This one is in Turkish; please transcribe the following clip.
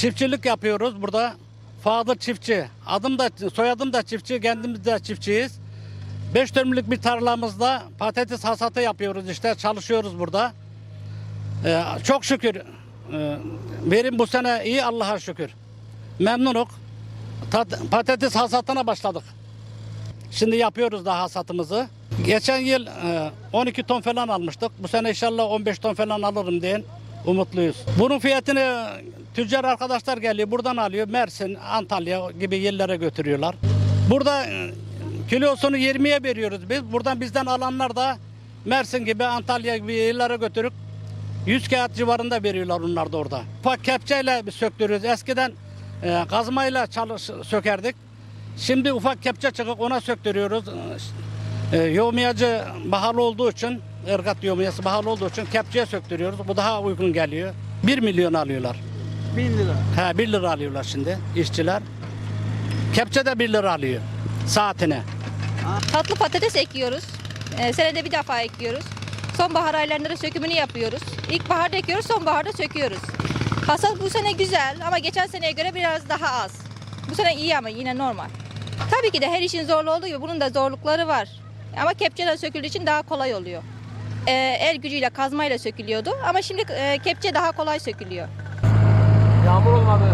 Çiftçilik yapıyoruz burada. Fadır çiftçi. Adım da soyadım da çiftçi, kendimiz de çiftçiyiz. 5 dönümlük bir tarlamızda patates hasatı yapıyoruz işte çalışıyoruz burada. Ee, çok şükür e, verim bu sene iyi Allah'a şükür. Memnunuk. Tat- patates hasatına başladık. Şimdi yapıyoruz da hasatımızı. Geçen yıl e, 12 ton falan almıştık. Bu sene inşallah 15 ton falan alırım diyen umutluyuz. Bunun fiyatını tüccar arkadaşlar geliyor buradan alıyor. Mersin, Antalya gibi yerlere götürüyorlar. Burada e, kilosunu 20'ye veriyoruz biz. Buradan bizden alanlar da Mersin gibi, Antalya gibi yerlere götürüp 100 kağıt civarında veriyorlar onlar da orada. Ufak kepçeyle biz söktürüyoruz. Eskiden e, kazmayla çalış, sökerdik. Şimdi ufak kepçe çıkıp ona söktürüyoruz. E, yevmiyacı pahalı olduğu için, ırgat yevmiyesi pahalı olduğu için kepçeye söktürüyoruz. Bu daha uygun geliyor. 1 milyon alıyorlar. 1000 lira. He 1 lira alıyorlar şimdi işçiler. Kepçe de 1 lira alıyor saatine. Tatlı patates ekiyoruz. Ee, senede bir defa ekiyoruz. Sonbahar aylarında da sökümünü yapıyoruz. İlkbaharda ekiyoruz, sonbaharda söküyoruz. Hasat bu sene güzel ama geçen seneye göre biraz daha az. Bu sene iyi ama yine normal. Tabii ki de her işin zorlu olduğu gibi bunun da zorlukları var. Ama kepçeyle söküldüğü için daha kolay oluyor. Ee, el gücüyle, kazmayla sökülüyordu ama şimdi e, kepçe daha kolay sökülüyor. Yağmur olmadı.